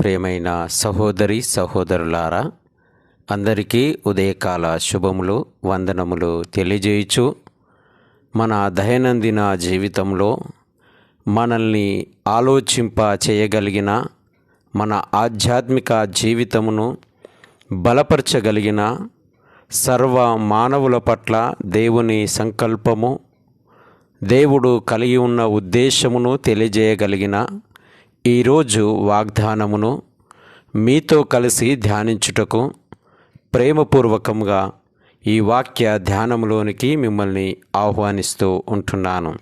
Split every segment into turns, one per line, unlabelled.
ప్రియమైన సహోదరి సహోదరులారా అందరికీ ఉదయకాల శుభములు వందనములు తెలియజేయచ్చు మన దైనందిన జీవితంలో మనల్ని ఆలోచింప చేయగలిగిన మన ఆధ్యాత్మిక జీవితమును బలపరచగలిగిన సర్వ మానవుల పట్ల దేవుని సంకల్పము దేవుడు కలిగి ఉన్న ఉద్దేశమును తెలియజేయగలిగిన ఈరోజు వాగ్దానమును మీతో కలిసి ధ్యానించుటకు ప్రేమపూర్వకంగా ఈ వాక్య ధ్యానంలోనికి మిమ్మల్ని ఆహ్వానిస్తూ ఉంటున్నాను.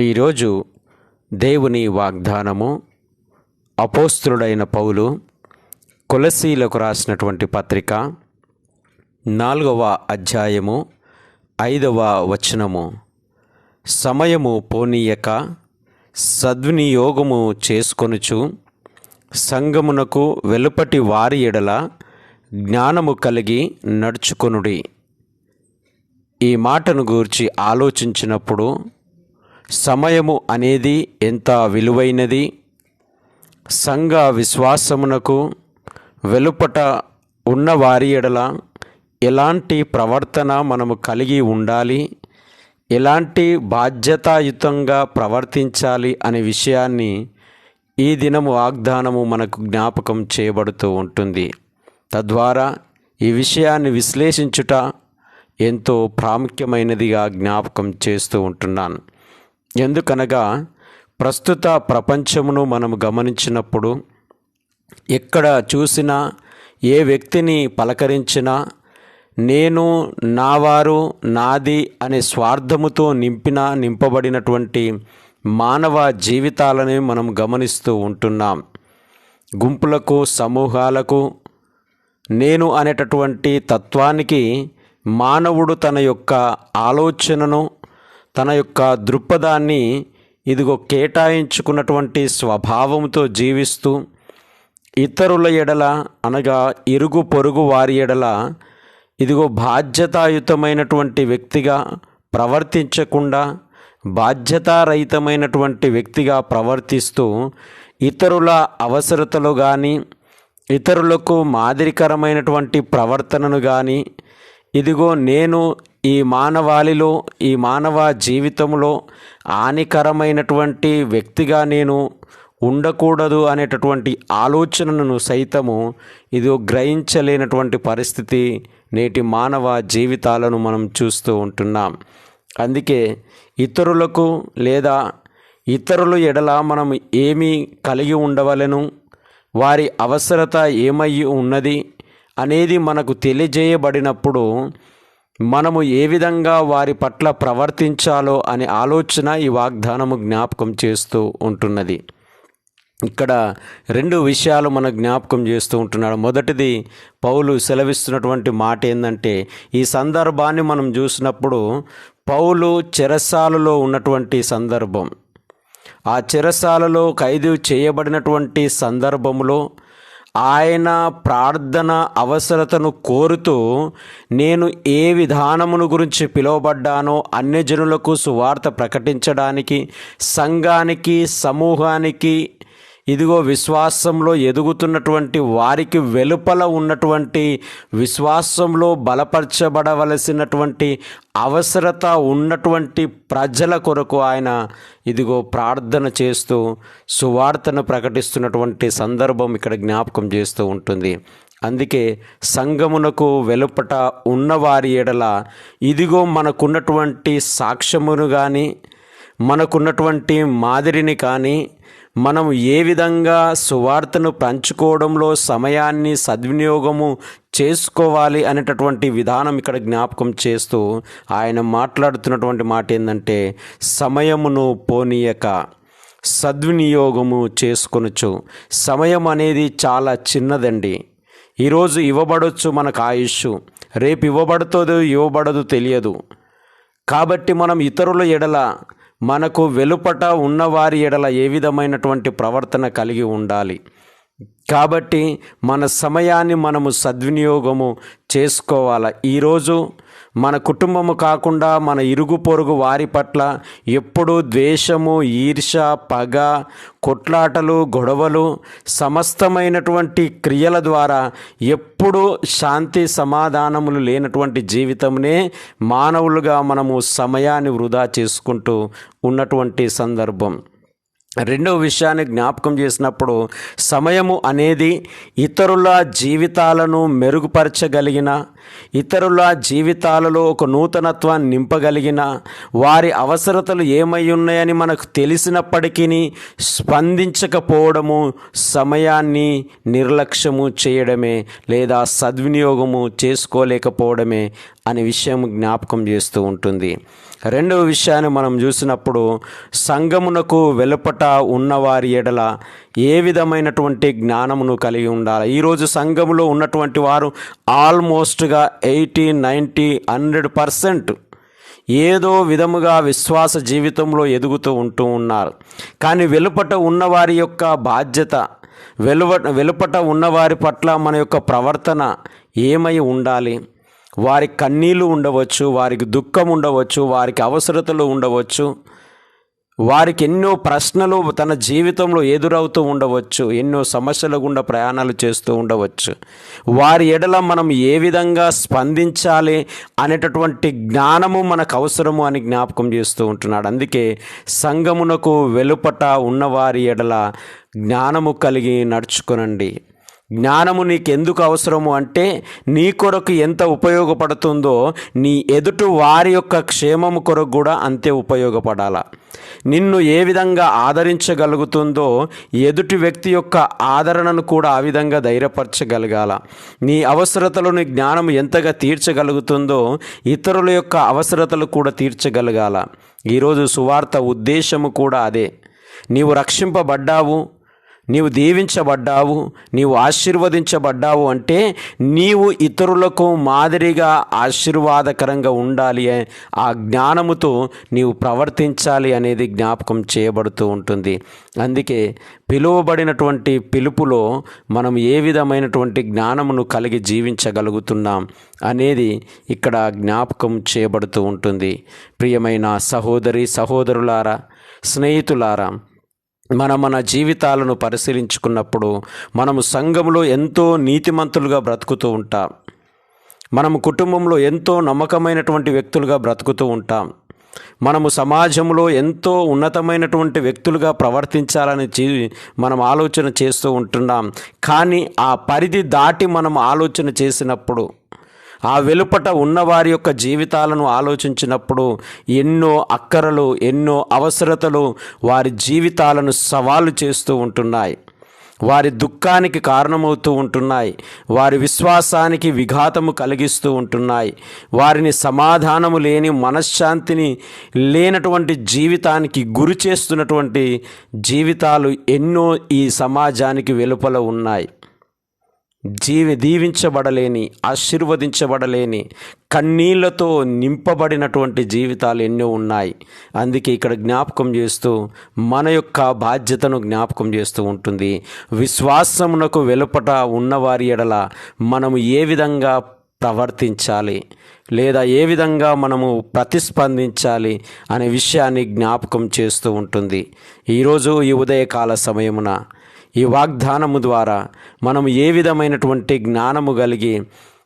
ఈరోజు దేవుని వాగ్దానము అపోస్తుడైన పౌలు కొలసీలకు రాసినటువంటి పత్రిక నాలుగవ అధ్యాయము ఐదవ వచనము. సమయము పోనీయక సద్వినియోగము చేసుకొనుచు సంగమునకు వెలుపటి వారి ఎడల జ్ఞానము కలిగి నడుచుకొనుడి. ఈ మాటను గూర్చి ఆలోచించినప్పుడు సమయము అనేది ఎంత విలువైనది? సంఘ విశ్వాసమునకు వెలుపట ఉన్న వారి ఎడల ఎలాంటి ప్రవర్తన మనము కలిగి ఉండాలి? ఎలాంటి బాధ్యతాయుతంగా ప్రవర్తించాలి అనే విషయాన్ని ఈ దినము వాగ్దానము మనకు జ్ఞాపకం చేయబడుతూ ఉంటుంది. తద్వారా ఈ విషయాన్ని విశ్లేషించుట ఎంతో ప్రాముఖ్యమైనదిగా జ్ఞాపకం చేస్తూ ఉంటున్నాను. ఎందుకనగా ప్రస్తుత ప్రపంచమును మనం గమనించినప్పుడు ఎక్కడ చూసినా ఏ వ్యక్తిని పలకరించినా నేను నావారు నాది అనే స్వార్థముతో నింపిన నింపబడినటువంటి మానవ జీవితాలని మనం గమనిస్తూ ఉంటున్నాం. గుంపులకు సమూహాలకు నేను అనేటటువంటి తత్వానికి మానవుడు తన యొక్క ఆలోచనను తన యొక్క దృక్పథాన్ని ఇదిగో కేటాయించుకున్నటువంటి స్వభావంతో జీవిస్తూ ఇతరుల ఎడల అనగా ఇరుగు పొరుగు వారి ఎడల ఇదిగో బాధ్యతాయుతమైనటువంటి వ్యక్తిగా ప్రవర్తించకుండా బాధ్యతారహితమైనటువంటి వ్యక్తిగా ప్రవర్తిస్తూ ఇతరుల అవసరతలు కానీ ఇతరులకు మాదిరికరమైనటువంటి ప్రవర్తనను కానీ ఇదిగో నేను ఈ మానవాళిలో ఈ మానవ జీవితంలో హానికరమైనటువంటి వ్యక్తిగా నేను ఉండకూడదు అనేటటువంటి ఆలోచనను సైతము ఇది గ్రహించలేనటువంటి పరిస్థితి నేటి మానవ జీవితాలను మనం చూస్తూ ఉంటున్నాం. అందుకే ఇతరులకు లేదా ఇతరుల ఎడల మనం ఏమి కలిగి ఉండవలను వారి అవసరత ఏమయ్యి ఉన్నది అనేది మనకు తెలియజేయబడినప్పుడు మనము ఏ విధంగా వారి పట్ల ప్రవర్తించాలో అనే ఆలోచన ఈ వాగ్దానము జ్ఞాపకం చేస్తూ ఉంటున్నది. ఇక్కడ రెండు విషయాలు మన జ్ఞాపకం చేస్తూ ఉంటున్నాడు. మొదటిది పౌలు సెలవిస్తున్నటువంటి మాట ఏంటంటే ఈ సందర్భాన్ని మనం చూసినప్పుడు పౌలు చెరసాలలో ఉన్నటువంటి సందర్భం. ఆ చెరసాలలో ఖైదు చేయబడినటువంటి సందర్భంలో ఆయన ప్రార్థన అవసరతను కోరుతూ నేను ఏ విధానమును గురించి పిలువబడ్డానో అన్యజనులకు సువార్త ప్రకటించడానికి సంఘానికి సమూహానికి ఇదిగో విశ్వాసంలో ఎదుగుతున్నటువంటి వారికి వెలుపల ఉన్నటువంటి విశ్వాసంలో బలపరచబడవలసినటువంటి అవసరత ఉన్నటువంటి ప్రజల కొరకు ఆయన ఇదిగో ప్రార్థన చేస్తూ సువార్తను ప్రకటిస్తున్నటువంటి సందర్భం ఇక్కడ జ్ఞాపకం చేస్తూ ఉంటుంది. అందుకే సంగమునకు వెలుపట ఉన్నవారి ఎడల ఇదిగో మనకున్నటువంటి సాక్ష్యమును కానీ మనకున్నటువంటి మాదిరిని కానీ మనం ఏ విధంగా సువార్తను పంచుకోవడంలో సమయాన్ని సద్వినియోగము చేసుకోవాలి అనేటటువంటి విధానం ఇక్కడ జ్ఞాపకం చేస్తూ ఆయన మాట్లాడుతున్నటువంటి మాట ఏంటంటే సమయమును పోనీయక సద్వినియోగము చేసుకొనొచ్చు సమయం అనేది చాలా చిన్నదండి. ఈరోజు ఇవ్వబడొచ్చు మనకు ఆయుష్ రేపు ఇవ్వబడుతుందో ఇవ్వబడదు తెలియదు. కాబట్టి మనం ఇతరుల ఎడల మనకు వెలుపట ఉన్నవారి ఎడల ఏ విధమైనటువంటి ప్రవర్తన కలిగి ఉండాలి. కాబట్టి మన సమయాన్ని మనము సద్వినియోగము చేసుకోవాలి. ఈరోజు మన కుటుంబము కాకుండా మన ఇరుగు పొరుగు వారి పట్ల ఎప్పుడూ ద్వేషము ఈర్ష పగ కొట్లాటలు గొడవలు సమస్తమైనటువంటి క్రియల ద్వారా ఎప్పుడూ శాంతి సమాధానములు లేనటువంటి జీవితంనే మానవులుగా మనము సమయాన్ని వృధా చేసుకుంటూ ఉన్నటువంటి సందర్భం. రెండవ విషయాన్ని జ్ఞాపకం చేసినప్పుడు సమయము అనేది ఇతరుల జీవితాలను మెరుగుపరచగలిగిన ఇతరుల జీవితాలలో ఒక నూతనత్వాన్ని నింపగలిగిన వారి అవసరతలు ఏమై ఉన్నాయని మనకు తెలిసినప్పటికీ స్పందించకపోవడము సమయాన్ని నిర్లక్ష్యము చేయడమే లేదా సద్వినియోగము చేసుకోలేకపోవడమే అనే విషయం జ్ఞాపకం చేస్తూ ఉంటుంది. రెండవ విషయాన్ని మనం చూసినప్పుడు సంగమునకు వెలుపట ఉన్నవారి ఎడల ఏ విధమైనటువంటి జ్ఞానమును కలిగి ఉండాలి? ఈరోజు సంఘములో ఉన్నటువంటి వారు ఆల్మోస్ట్గా ఎయిటీ నైంటీ హండ్రెడ్ పర్సెంట్ ఏదో విధముగా విశ్వాస జీవితంలో ఎదుగుతూ ఉంటూ ఉన్నారు. కానీ వెలుపట ఉన్నవారి యొక్క బాధ్యత వెలువ వెలుపట ఉన్నవారి పట్ల మన యొక్క ప్రవర్తన ఏమై ఉండాలి? వారి కన్నీళ్ళు ఉండవచ్చు వారికి దుఃఖం ఉండవచ్చు వారికి అవసరతలు ఉండవచ్చు వారికి ఎన్నో ప్రశ్నలు తన జీవితంలో ఎదురవుతూ ఉండవచ్చు ఎన్నో సమస్యల గుండా ప్రయాణాలు చేస్తూ ఉండవచ్చు. వారి ఎడల మనం ఏ విధంగా స్పందించాలి అనేటటువంటి జ్ఞానము మనకు అవసరము అని జ్ఞాపకం చేస్తూ ఉంటున్నాడు. అందుకే సంగమునకు వెలుపట ఉన్నవారి ఎడల జ్ఞానము కలిగి నడుచుకునండి. జ్ఞానము నీకు ఎందుకు అవసరము అంటే నీ కొరకు ఎంత ఉపయోగపడుతుందో నీ ఎదుటి వారి యొక్క క్షేమము కొరకు కూడా అంతే ఉపయోగపడాల. నిన్ను ఏ విధంగా ఆదరించగలుగుతుందో ఎదుటి వ్యక్తి యొక్క ఆదరణను కూడా ఆ విధంగా ధైర్యపరచగలగాల. నీ అవసరతలను జ్ఞానం ఎంతగా తీర్చగలుగుతుందో ఇతరుల యొక్క అవసరతలు కూడా తీర్చగలగాల. ఈరోజు సువార్త ఉద్దేశము కూడా అదే. నీవు రక్షింపబడ్డావు నీవు దీవించబడ్డావు నీవు ఆశీర్వదించబడ్డావు అంటే నీవు ఇతరులకు మాదిరిగా ఆశీర్వాదకరంగా ఉండాలి ఆ జ్ఞానముతో నీవు ప్రవర్తించాలి అనేది జ్ఞాపకం చేయబడుతూ ఉంటుంది. అందుకే పిలువబడినటువంటి పిలుపులో మనం ఏ విధమైనటువంటి జ్ఞానమును కలిగి జీవించగలుగుతున్నాం అనేది ఇక్కడ జ్ఞాపకం చేయబడుతూ ఉంటుంది. ప్రియమైన సహోదరి సహోదరులారా స్నేహితులారా మనం మన జీవితాలను పరిశీలించుకున్నప్పుడు మనము సంఘంలో ఎంతో నీతిమంతులుగా బ్రతుకుతూ ఉంటాం. మనము కుటుంబంలో ఎంతో నమ్మకమైనటువంటి వ్యక్తులుగా బ్రతుకుతూ ఉంటాం. మనము సమాజంలో ఎంతో ఉన్నతమైనటువంటి వ్యక్తులుగా ప్రవర్తించాలని మనం ఆలోచన చేస్తూ ఉంటున్నాం. కానీ ఆ పరిధి దాటి మనం ఆలోచన చేసినప్పుడు ఆ వెలుపట ఉన్నవారి యొక్క జీవితాలను ఆలోచించినప్పుడు ఎన్నో అక్కరలు ఎన్నో అవసరతలు వారి జీవితాలను సవాలు చేస్తూ ఉంటున్నాయి. వారి దుఃఖానికి కారణమవుతూ ఉంటున్నాయి. వారి విశ్వాసానికి విఘాతము కలిగిస్తూ ఉంటున్నాయి. వారిని సమాధానము లేని మనశ్శాంతిని లేనటువంటి జీవితానికి గురి చేస్తున్నటువంటి జీవితాలు ఎన్నో ఈ సమాజానికి వెలుపల ఉన్నాయి. జీవి దీవించబడలేని ఆశీర్వదించబడలేని కన్నీళ్ళతో నింపబడినటువంటి జీవితాలు ఎన్నో ఉన్నాయి. అందుకే ఇక్కడ జ్ఞాపకం చేస్తూ మన యొక్క బాధ్యతను జ్ఞాపకం చేస్తూ ఉంటుంది. విశ్వాసమునకు వెలుపట ఉన్నవారి ఎడల మనము ఏ విధంగా ప్రవర్తించాలి? లేదా ఏ విధంగా మనము ప్రతిస్పందించాలి? అనే విషయాన్ని జ్ఞాపకం చేస్తూ ఉంటుంది. ఈరోజు ఈ ఉదయకాల సమయమున ఈ వాగ్దానము ద్వారా మనము ఏ విధమైనటువంటి జ్ఞానము కలిగి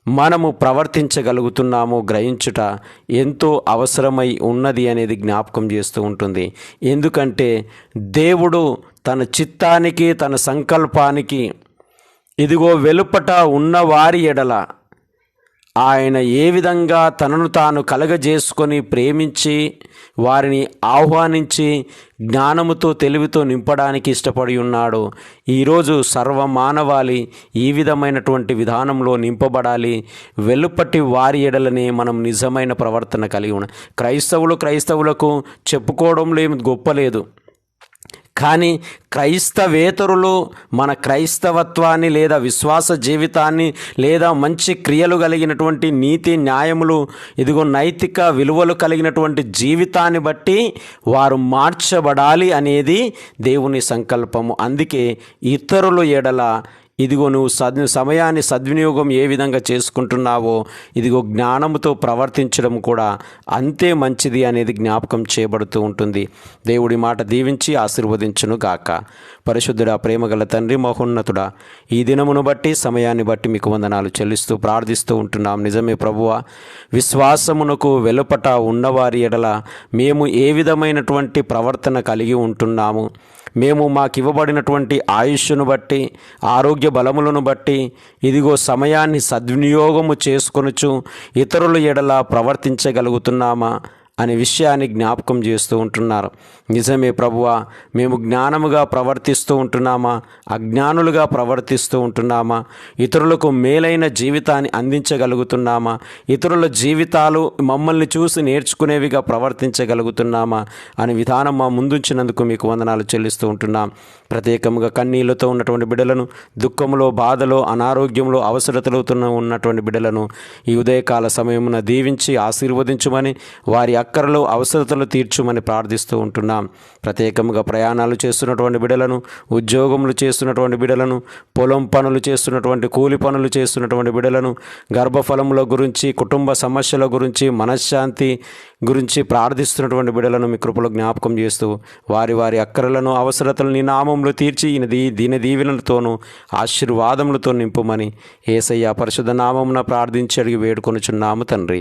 మనము ప్రవర్తించగలుగుతున్నామో గ్రహించుట ఎంతో అవసరమై ఉన్నది అనేది జ్ఞాపకం చేస్తూ ఉంటుంది. ఎందుకంటే దేవుడు తన చిత్తానికి తన సంకల్పానికి ఇదిగో వెలుపట ఉన్నవారి ఎడల ఆయన ఏ విధంగా తనను తాను కలగజేసుకొని ప్రేమించి వారిని ఆహ్వానించి జ్ఞానముతో తెలివితో నింపడానికి ఇష్టపడి ఉన్నాడు ఈరోజు సర్వమానవాళి ఈ విధమైనటువంటి విధానంలో నింపబడాలి. వెలుపటి వారి ఎడలనే మనం నిజమైన ప్రవర్తన కలిగి ఉన్నాం క్రైస్తవులు క్రైస్తవులకు చెప్పుకోవడంలో ఏమి గొప్పలేదు. కానీ క్రైస్తవేతరులు మన క్రైస్తవత్వాన్ని లేదా విశ్వాస జీవితాన్ని లేదా మంచి క్రియలు కలిగినటువంటి నీతి న్యాయములు ఇదిగో నైతిక విలువలు కలిగినటువంటి జీవితాన్ని బట్టి వారు మార్చబడాలి అనేది దేవుని సంకల్పము. అందుకే ఇతరులు ఎడల ఇదిగో నువ్వు సద్ సమయాన్ని సద్వినియోగం ఏ విధంగా చేసుకుంటున్నావో ఇదిగో జ్ఞానముతో ప్రవర్తించడం కూడా అంతే మంచిది అనేది జ్ఞాపకం చేయబడుతూ ఉంటుంది. దేవుడి మాట దీవించి ఆశీర్వదించును గాక. పరిశుద్ధుడా ప్రేమగల తండ్రి మహోన్నతుడా ఈ దినమును బట్టి సమయాన్ని బట్టి మీకు వందనాలు చెల్లిస్తూ ప్రార్థిస్తూ ఉంటున్నాం. నిజమే ప్రభువ విశ్వాసమునకు వెలుపట ఉన్నవారి ఎడల మేము ఏ విధమైనటువంటి ప్రవర్తన కలిగి ఉంటున్నాము? మేము మాకు ఇవ్వబడినటువంటి ఆయుష్ను బట్టి ఆరోగ్య బలములను బట్టి ఇదిగో సమయాన్ని సద్వినియోగము చేసుకొనుచు ఇతరుల ఎడలా ప్రవర్తించగలుగుతున్నామా? అనే విషయాన్ని జ్ఞాపకం చేస్తూ ఉంటున్నారు. నిజమే ప్రభువా మేము జ్ఞానముగా ప్రవర్తిస్తూ ఉంటున్నామా? అజ్ఞానులుగా ప్రవర్తిస్తూ ఉంటున్నామా? ఇతరులకు మేలైన జీవితాన్ని అందించగలుగుతున్నామా? ఇతరుల జీవితాలు మమ్మల్ని చూసి నేర్చుకునేవిగా ప్రవర్తించగలుగుతున్నామా? అనే విధానం మా ముందుంచినందుకు మీకు వందనాలు చెల్లిస్తూ ఉంటున్నాం. ప్రత్యేకంగా కన్నీళ్ళతో ఉన్నటువంటి బిడ్డలను దుఃఖంలో బాధలో అనారోగ్యంలో అవసరతలతో ఉన్నటువంటి బిడ్డలను ఈ ఉదయకాల సమయమున దీవించి ఆశీర్వదించమని వారి అక్కరలు అవసరతలు తీర్చుమని ప్రార్థిస్తూ ఉంటున్నాం. ప్రత్యేకంగా ప్రయాణాలు చేస్తున్నటువంటి బిడలను ఉద్యోగములు చేస్తున్నటువంటి బిడలను పొలం పనులు చేస్తున్నటువంటి కూలి పనులు చేస్తున్నటువంటి బిడలను గర్భఫలముల గురించి కుటుంబ సమస్యల గురించి మనశ్శాంతి గురించి ప్రార్థిస్తున్నటువంటి బిడలను మీ కృపలో జ్ఞాపకం చేస్తూ వారి వారి అక్కరలను అవసరతలు నీ నామంలో తీర్చి ఈయన దీ దీని దీవెనలతోనూ ఆశీర్వాదములతో నింపుమని ఏసయ్య పరిశుద్ధ నామమున ప్రార్థించి అడిగి వేడుకొనుచున్నాము తండ్రి.